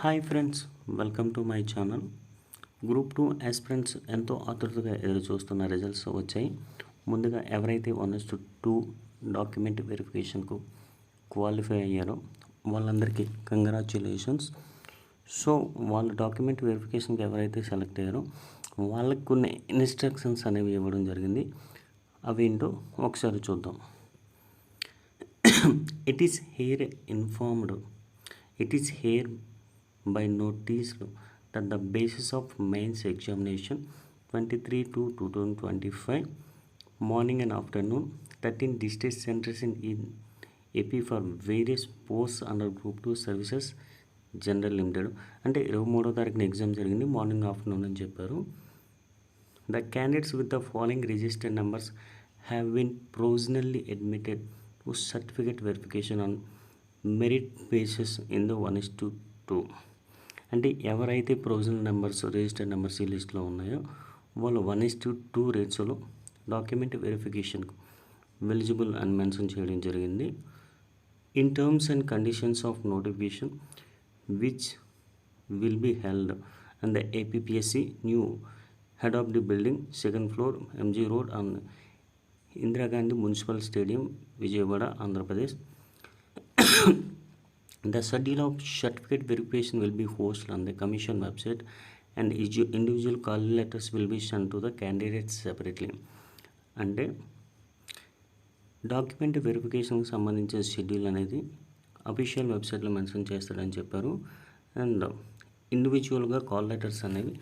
Hi friends welcome to my channel. Group two aspirants ఎంతో ఆతృతగా ఎదురు చూస్తున్న రిజల్ట్స్ వచ్చాయి. ముందుగా ఎవరైతే వన్ టు టూ డాక్యుమెంట్ వెరిఫికేషన్కు క్వాలిఫై అయ్యారో వాళ్ళందరికీ కంగ్రాచులేషన్స్. సో వాళ్ళ డాక్యుమెంట్ వెరిఫికేషన్కి ఎవరైతే సెలెక్ట్ అయ్యారో వాళ్ళకి కొన్ని ఇన్స్ట్రక్షన్స్ అనేవి ఇవ్వడం జరిగింది. అవి ఏంటో ఒకసారి చూద్దాం. It is here informed it is here by of that the basis of mains examination 23 to 2025 morning and afternoon 13 district centers in, in AP for various post under group two services general limited అంటే ఇరవై మూడో తారీఖున exam జరిగింది morning afternoon అని చెప్పారు. The candidates with the following registered numbers have been provisionally admitted to certificate verification on merit basis in the one is to two అంటే ఎవరైతే provisional numbers registered numbers ఈ లిస్ట్లో ఉన్నాయో వాళ్ళు వన్ ఇస్ టు టూ రేట్స్లో document వెరిఫికేషన్కు eligible అని mention చేయడం జరిగింది. In terms and conditions of notification which will be held and the APSC new head of the building second floor MG road and Indira Gandhi municipal stadium Vijayawada Andhra Pradesh. The schedule of certificate verification will be hosted on the commission website and individual call letters will be sent to the candidates separately. అంటే document వెరిఫికేషన్కి సంబంధించిన schedule అనేది official వెబ్సైట్లో mention చేస్తాడని చెప్పారు and ఇండివిజువల్గా call letters అనేవి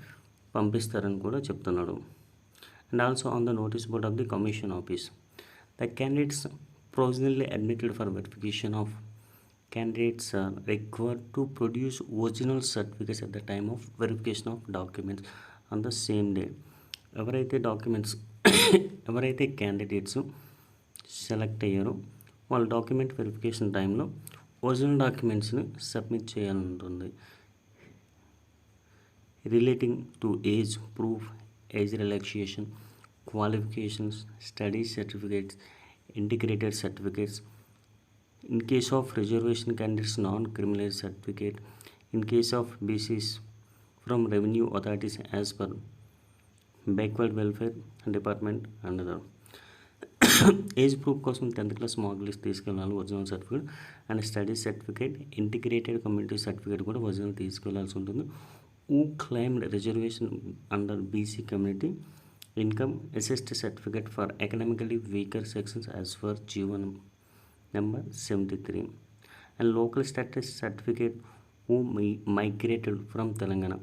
పంపిస్తారని కూడా చెప్తున్నాడు and also on the notice board of the commission office the candidates provisionally admitted for verification of candidates are required to produce original certificates at the time of verification of documents on the same day ఎవరైతే documents ఎవరైతే candidates select అయ్యారో వాళ్ళ document verification టైంలో original డాక్యుమెంట్స్ని submit చేయాలంటుంది relating to age proof age relaxation qualifications study certificates integrated certificates in case of reservation candidates non-criminal certificate in case of BCs from revenue authorities as per backward welfare department and other age proof కోసం tenth class mark list తీసుకెళ్ళాలి original certificate and study certificate integrated community certificate కూడా original తీసుకెళ్ళాల్సి ఉంటుంది who claimed reservation under BC community income asset certificate for economically weaker sections as for జీవనం number seventy three and local status certificate who my migrated from Telangana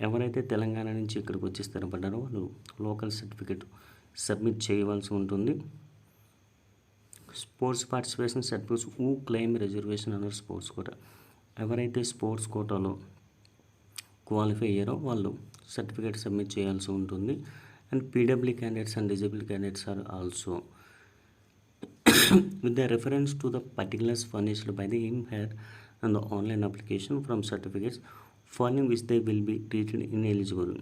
ఎవరైతే తెలంగాణ నుంచి ఇక్కడికి వచ్చి స్థిరపడ్డారో వాళ్ళు local certificate submit చేయవలసి ఉంటుంది. Sports participation certificates who claim reservation అన్నారు sports quota ఎవరైతే స్పోర్ట్స్ కోటాలో క్వాలిఫై అయ్యారో వాళ్ళు సర్టిఫికేట్ సబ్మిట్ చేయాల్సి ఉంటుంది. And PW candidates and disabled candidates are also with the reference to the particulars furnished by the him here and the online application from certificates furnishing which they will be treated ineligible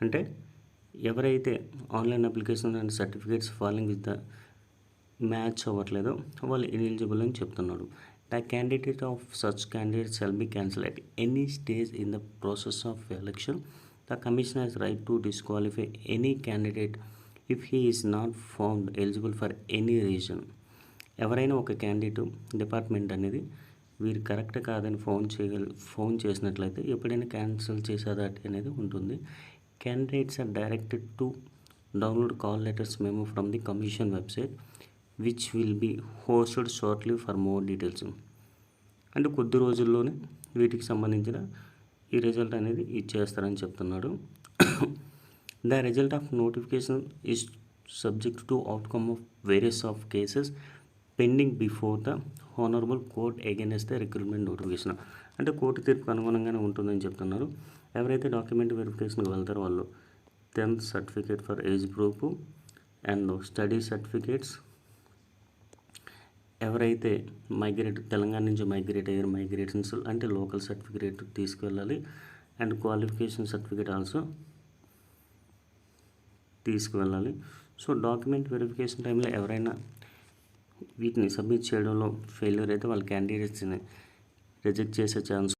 అంటే ఎవరైతే online application and certificates following with the match అవ్వట్లేదో వాళ్ళు eligible అని చెప్తున్నాడు the candidate of such candidate shall be cancel at any stage in the process of election the commission right to disqualify any candidate if he is not found eligible for any reason ఎవరైనా ఒక candidate department అనేది వీరు correct కాదని phone చేయగల phone చేసినట్లయితే ఎప్పుడైనా cancel చేసేదాటి అనేది ఉంటుంది. Candidates are directed to download call letters మేము from the commission website which will be hosted shortly for more details అంటే కొద్ది రోజుల్లోనే వీటికి సంబంధించిన ఈ రిజల్ట్ అనేది ఇచ్చేస్తారని చెప్తున్నాడు. The result of notification is subject to outcome of various of cases pending before the honourable court against the recruitment notification అంటే కోర్టు తీర్పుకు అనుగుణంగానే ఉంటుందని చెప్తున్నారు. ఎవరైతే డాక్యుమెంట్ వెరిఫికేషన్కి వెళ్తారో వాళ్ళు tenth certificate for age proof and study certificates ఎవరైతే మైగ్రేట్ తెలంగాణ నుంచి మైగ్రేట్ అయ్యారు మైగ్రేషన్స్ అంటే లోకల్ సర్టిఫికేట్ తీసుకువెళ్ళాలి అండ్ క్వాలిఫికేషన్ సర్టిఫికేట్ ఆల్సో తీసుకువెళ్ళాలి. సో డాక్యుమెంట్ వెరిఫికేషన్ టైంలో ఎవరైనా వీటిని సబ్మిట్ చేయడంలో ఫెయిల్యూర్ అయితే వాళ్ళ క్యాండిడేట్స్ని రిజెక్ట్ చేసే ఛాన్స్